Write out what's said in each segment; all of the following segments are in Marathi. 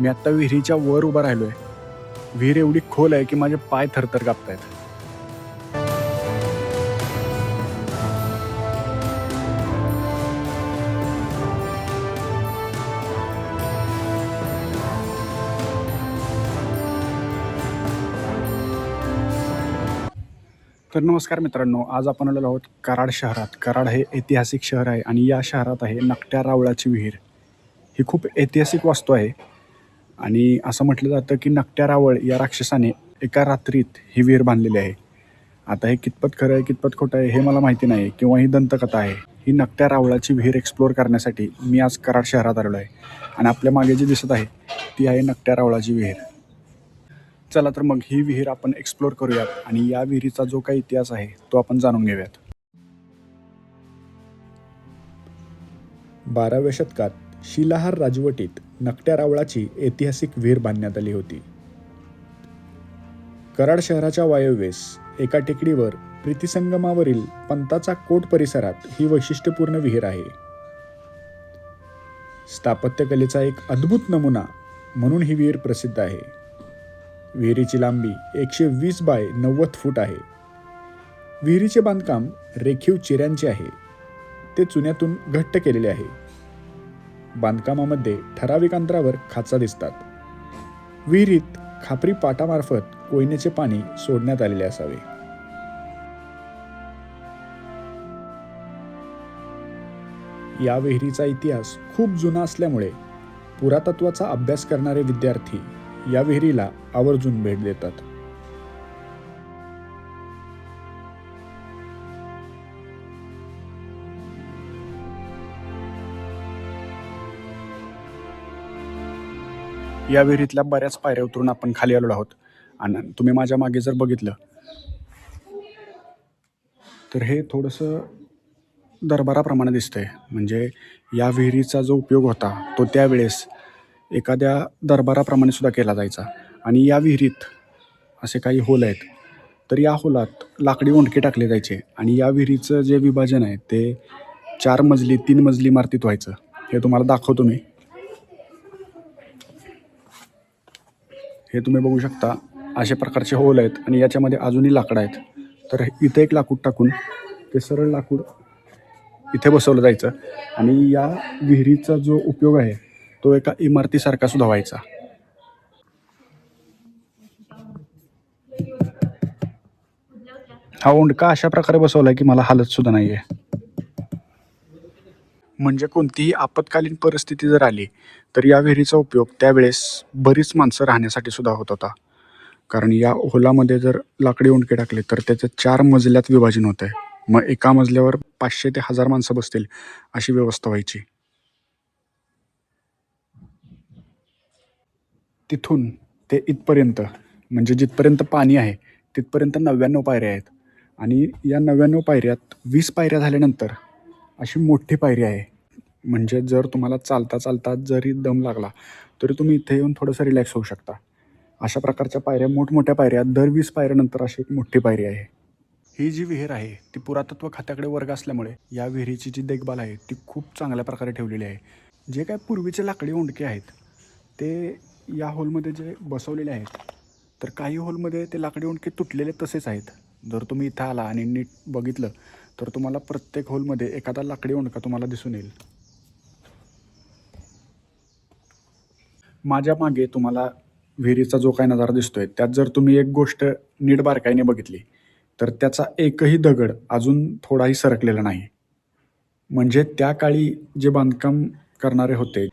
मी आत्ता विहिरीच्या वर उभा राहिलोय. विहीर एवढी खोल आहे की माझे पाय थरथर कापतायत. तर नमस्कार मित्रांनो आज आपण आलेलो आहोत कराड शहरात. कराड हे ऐतिहासिक शहर आहे आणि या शहरात आहे नकट्या रावळाची विहीर. ही खूप ऐतिहासिक वास्तू आहे. आणि असं म्हटलं जातं की नकट्या रावळ या राक्षसाने एका रात्रीत ही विहीर बांधलेली आहे. आता हे कितपत खरं आहे कितपत खोटं आहे हे मला माहिती नाही किंवा ही दंतकथा आहे. ही नकट्या रावळाची विहीर एक्सप्लोअर करण्यासाठी मी आज कराड शहरात आलेलो आहे. आणि आपल्या मागे जी दिसत आहे ती आहे नकट्या रावळाची विहीर. चला तर मग ही विहीर आपण एक्सप्लोअर करूयात आणि या विहिरीचा जो काही इतिहास आहे तो आपण जाणून घेऊयात. बाराव्या शतकात शिलाहार राजवटीत नकट्या रावळाची ऐतिहासिक विहीर बांधण्यात आली होती. कराड शहराच्या वायव्येस एका टेकडीवर प्रीतिसंगमावरील पंताचा कोट परिसरात ही वैशिष्ट्यपूर्ण विहीर आहे. स्थापत्यकलेचा एक अद्भुत नमुना म्हणून ही विहीर प्रसिद्ध आहे. विहिरीची लांबी एकशे वीस बाय नव्वद फूट आहे. विहिरीचे बांधकाम रेखीव चिऱ्यांचे आहे. ते चुन्यातून घट्ट केलेले आहे. बांधकामामध्ये ठराविक अंतरावर खाचा दिसतात. विहिरीत खापरी पाटामार्फत कोयनेचे पाणी सोडण्यात आलेले असावे. या विहिरीचा इतिहास खूप जुना असल्यामुळे पुरातत्वाचा अभ्यास करणारे विद्यार्थी या विहिरीला आवर्जून भेट देतात. या विहिरीतल्या बऱ्याच पायऱ्या उतरून आपण खाली आलेलो आहोत. आणि तुम्ही माझ्या मागे जर बघितलं तर हे थोडंसं दरबाराप्रमाणे दिसतंय. म्हणजे या विहिरीचा जो उपयोग होता तो त्यावेळेस एखाद्या दरबाराप्रमाणे सुद्धा केला जायचा. आणि या विहिरीत असे काही होल आहेत तर या होलात लाकडी ओंडके टाकले जायचे. आणि या विहिरीचं जे विभाजन आहे ते चार मजली तीन मजली इमारतीत व्हायचं. हे तुम्हाला दाखवतो मी. हे तुम्ही बघू शकता. अशा प्रकारचे होल आहेत आणि याच्यामध्ये अजूनही लाकडं आहेत. तर इथे एक लाकूड टाकून ते सरळ लाकूड इथे बसवलं जायचं आणि या विहिरीचा जो उपयोग आहे तो एका इमारतीसारखा सुद्धा व्हायचा. हा ओंडका अशा प्रकारे बसवलाय की मला हालत सुद्धा नाही आहे म्हणजे कोणतीही आपत्कालीन परिस्थिती जर आली तर या विहिरीचा उपयोग त्यावेळेस बरीच माणसं राहण्यासाठी सुद्धा होत होता. कारण या होलामध्ये जर लाकडी ओंडके टाकले तर त्याचं चार मजल्यात विभाजन होतं आहे मग एका मजल्यावर पाचशे ते हजार माणसं बसतील अशी व्यवस्था व्हायची. तिथून ते इथपर्यंत म्हणजे जिथपर्यंत पाणी आहे तिथपर्यंत नव्याण्णव पायऱ्या आहेत. आणि या नव्याण्णव पायऱ्यात वीस पायऱ्या झाल्यानंतर अशी मोठी पायरी आहे. म्हणजे जर तुम्हाला चालता चालता जरी दम लागला तरी तुम्ही इथे येऊन थोडंसं रिलॅक्स होऊ शकता. अशा प्रकारच्या पायऱ्या मोठमोठ्या पायऱ्या दर वीस पायऱ्यानंतर अशी एक मोठी पायरी आहे. ही जी विहीर आहे ती पुरातत्व खात्याकडे वर्ग असल्यामुळे या विहिरीची जी देखभाल आहे ती खूप चांगल्या प्रकारे ठेवलेली आहे. जे काय पूर्वीचे लाकडी ओंडके आहेत ते या हॉलमध्ये जे बसवलेले आहेत तर काही हॉलमध्ये ते लाकडी ओंडके तुटलेले तसेच आहेत. जर तुम्ही इथं आला आणि नीट बघितलं तर तुम्हाला प्रत्येक हॉलमध्ये एखादा लाकडी ओंडका तुम्हाला दिसून येईल. माझ्या मागे तुम्हाला विहिरीचा जो काही नजारा दिसतोय त्यात जर तुम्ही एक गोष्ट नीट बारकाईने बघितली तर त्याचा एकही दगड अजून थोडाही सरकलेला नाही. म्हणजे त्या काळी जे बांधकाम करणारे होते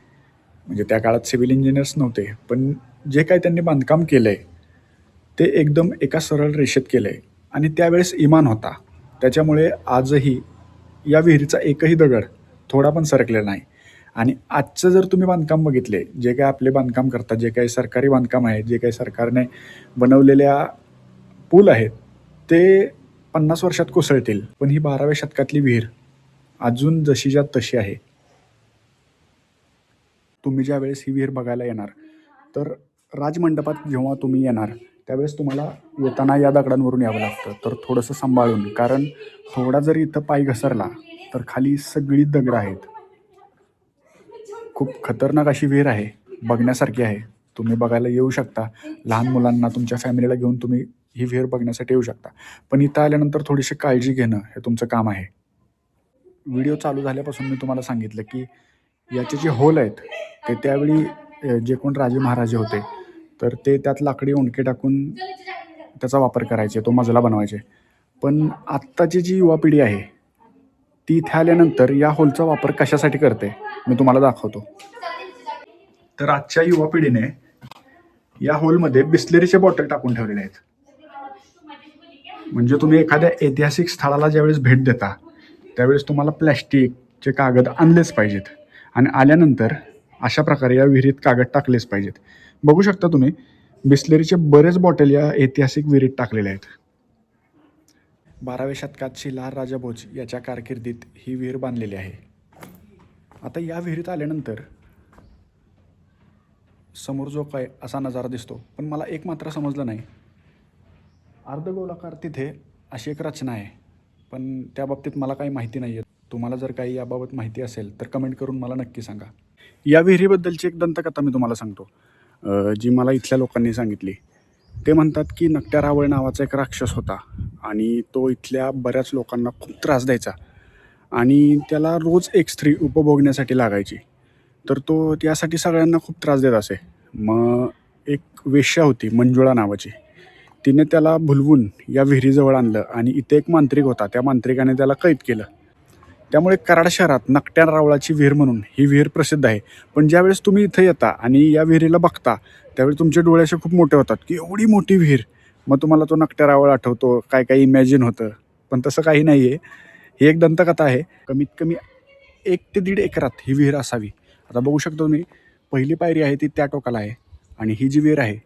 म्हणजे त्या काळात सिव्हिल इंजिनियर्स नव्हते पण जे काय त्यांनी बांधकाम केलं आहे ते एकदम एका सरळ रेषेत केलं आहे आणि त्यावेळेस इमान होता. त्याच्यामुळे आजही या विहिरीचा एकही दगड थोडा पण सरकलेला नाही. आणि आजचं जर तुम्ही बांधकाम बघितले जे काही आपले बांधकाम करतात जे काही सरकारी बांधकाम आहे जे काही सरकारने बनवलेल्या पूल आहेत ते पन्नास वर्षात कोसळतील. पण ही बाराव्या शतकातली विहीर अजून जशीच्या तशी आहे. तुम्ही ज्या वेळेस ही विहीर बघायला येणार तर राजमंडपात जेव्हा तुम्ही येणार त्यावेळेस तुम्हाला येताना या दगडांवरून यावं लागतं. तर थोडंसं सांभाळून कारण थोडा जरी इथं पाय घसरला तर खाली सगळी दगडं आहेत. खूप खतरनाक अशी विहीर आहे बघण्यासारखी आहे. तुम्ही बघायला येऊ शकता. लहान मुलांना तुमच्या फॅमिलीला घेऊन तुम्ही ही विहीर बघण्यासाठी येऊ शकता. पण इथं आल्यानंतर थोडीशी काळजी घेणं हे तुमचं काम आहे. व्हिडिओ चालू झाल्यापासून मी तुम्हाला सांगितलं की याचे जे होल आहेत ते त्यावेळी जे कोण राजे महाराजे होते तर ते त्यात लाकडी ओंडके टाकून त्याचा वापर करायचे तो मजला बनवायचे. पण आत्ताची जी युवा पिढी आहे ती इथे आल्यानंतर या होलचा वापर कशासाठी करते? मी तुम्हाला दाखवतो. तर आजच्या युवा पिढीने या होलमध्ये बिस्लेरीचे बॉटल टाकून ठेवलेले आहेत. म्हणजे तुम्ही एखाद्या ऐतिहासिक स्थळाला ज्यावेळेस भेट देता त्यावेळेस तुम्हाला प्लॅस्टिकचे कागद आणलेच पाहिजेत. आणि आल्यानंतर अशा प्रकारे या विहिरीत कागद टाकलेच पाहिजेत. बघू शकता तुम्ही बिस्लेरीचे बरेच बॉटल या ऐतिहासिक विहिरीत टाकलेले आहेत. बाराव्या शतकात शिलार राजा भोज याच्या कारकिर्दीत ही विहीर बांधलेली आहे. आता या विहिरीत आल्यानंतर समोर जो काय असा नजारा दिसतो पण मला एक मात्र समजलं नाही. अर्धगोलाकार तिथे अशी एक रचना आहे पण त्या बाबतीत मला काही माहिती नाही आहे तुम्हाला जर काही याबाबत माहिती असेल तर कमेंट करून मला नक्की सांगा. या विहिरीबद्दलची एक दंतकथा मी तुम्हाला सांगतो. जी मला इथल्या लोकांनी सांगितली. ते म्हणतात की नकट्या रावळ नावाचा एक राक्षस होता आणि तो इथल्या बऱ्याच लोकांना खूप त्रास द्यायचा. आणि त्याला रोज एक स्त्री उपभोगण्यासाठी लागायची. तर तो त्यासाठी सगळ्यांना खूप त्रास देत असे. मग एक वेश्या होती मंजुळा नावाची. तिने त्याला भुलवून या विहिरीजवळ आणलं आणि इथे एक मांत्रिक होता. त्या मांत्रिकाने त्याला कैद केलं. त्यामुळे कराड शहरात नकट्या रावळाची विहीर म्हणून ही विहीर प्रसिद्ध आहे. पण ज्यावेळेस तुम्ही इथं येता आणि या विहिरीला बघता त्यावेळी तुमचे डोळे असे खूप मोठे होतात की एवढी मोठी विहीर. मग तुम्हाला तो नकट्या रावळ आठवतो काय काय इमॅजिन होतं. पण तसं काही नाही आहे ही एक दंतकथा आहे. कमीत कमी एक ते दीड एकरात ही विहीर असावी. आता बघू शकतो तुम्ही पहिली पायरी आहे ती त्या टोकाला आहे आणि ही जी विहीर आहे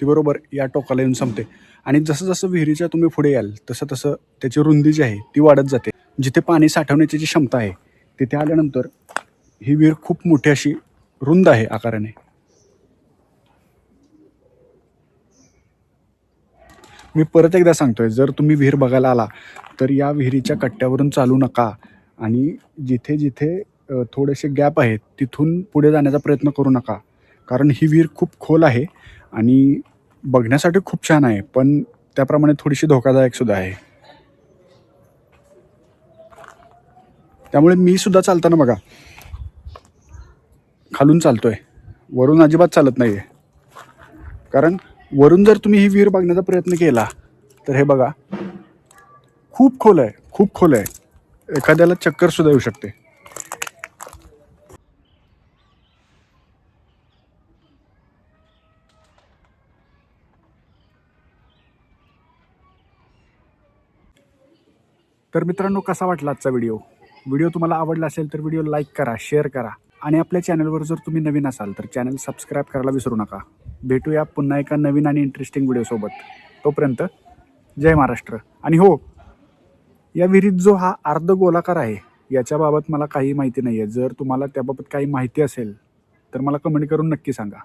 ती बरोबर या टोकाला येऊन संपते. आणि जसं जसं विहिरीच्या तुम्ही पुढे याल तसं तसं त्याची रुंदी जी आहे ती वाढत जाते. जिथे पाणी साठवण्याची जी क्षमता आहे तिथे आल्यानंतर ही विहीर खूप मोठी अशी रुंद आहे आकाराने. मी परत एकदा सांगतोय जर तुम्ही विहीर बघायला आला तर या विहिरीच्या कट्ट्यावरून चालू नका. आणि जिथे जिथे थोडेसे गॅप आहेत तिथून पुढे जाण्याचा प्रयत्न करू नका. कारण ही विहीर खूप खोल आहे आणि बघण्यासाठी खूप छान आहे पण त्याप्रमाणे थोडीशी धोकादायक सुद्धा आहे. त्यामुळे मी सुद्धा चालताना बघा. खालून चालतोय. वरून अजिबात चालत नाही आहे कारण वरून जर तुम्ही ही विहीर बघण्याचा प्रयत्न केला तर हे बघा खूप खोल आहे खूप खोल आहे. एखाद्याला चक्कर सुद्धा येऊ शकते. तर मित्रांनो कसा वाटला आजचा व्हिडिओ? व्हिडिओ तुम्हाला आवडला असेल तर व्हिडिओ लाईक करा शेअर करा. आणि आपल्या चॅनलवर जर तुम्ही नवीन असाल तर चॅनल सबस्क्राईब करायला विसरू नका. भेटूया पुन्हा एका नवीन आणि इंटरेस्टिंग व्हिडिओसोबत तोपर्यंत जय महाराष्ट्र. आणि हो या विहिरीत जो हा अर्ध गोलाकार आहे याच्याबाबत मला काही माहिती नाही आहे जर तुम्हाला त्याबाबत काही माहिती असेल तर मला कमेंट करून नक्की सांगा.